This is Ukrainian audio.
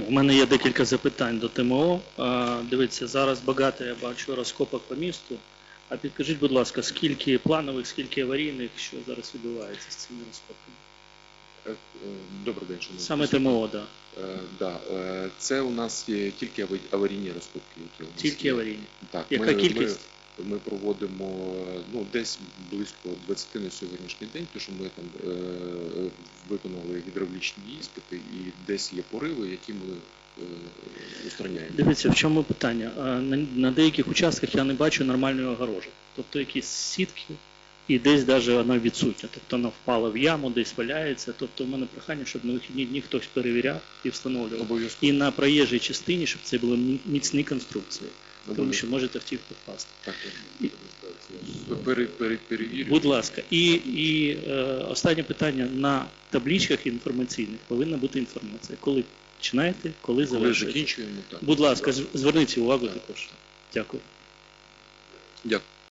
У мене є декілька запитань до ТМО. Дивіться, зараз багато я бачу розкопок по місту. А підкажіть, будь ласка, скільки планових, скільки аварійних, що зараз відбувається з цими розкопками? Е, Добрий день, шановні. Саме. ТМО, так. Да. Е, Да, е, це у нас є тільки аварійні розкопки, які у нас Тільки є. аварійні. Так, Яка ми, кількість? Ми, проводимо ну, десь близько 20 на сьогоднішній день, тому що ми там е, виконали гідравлічні іспити і десь є пориви, які ми е, устраняємо. Дивіться, в чому питання? На, на деяких участках я не бачу нормальної огорожі. Тобто якісь сітки, і десь навіть вона відсутня. Тобто вона впала в яму, десь валяється. Тобто в мене прохання, щоб на вихідні дні хтось перевіряв і встановлював. Обов'язково. І на проїжджій частині, щоб це були міцні конструкції, тому що можете в тіх перевірю. Будь ласка, і, і е, останнє питання на таблічках інформаційних повинна бути інформація. Коли починаєте, коли Коли завершуєте. закінчуємо, так. Будь ласка, зверніть увагу також. Дякую. Дякую.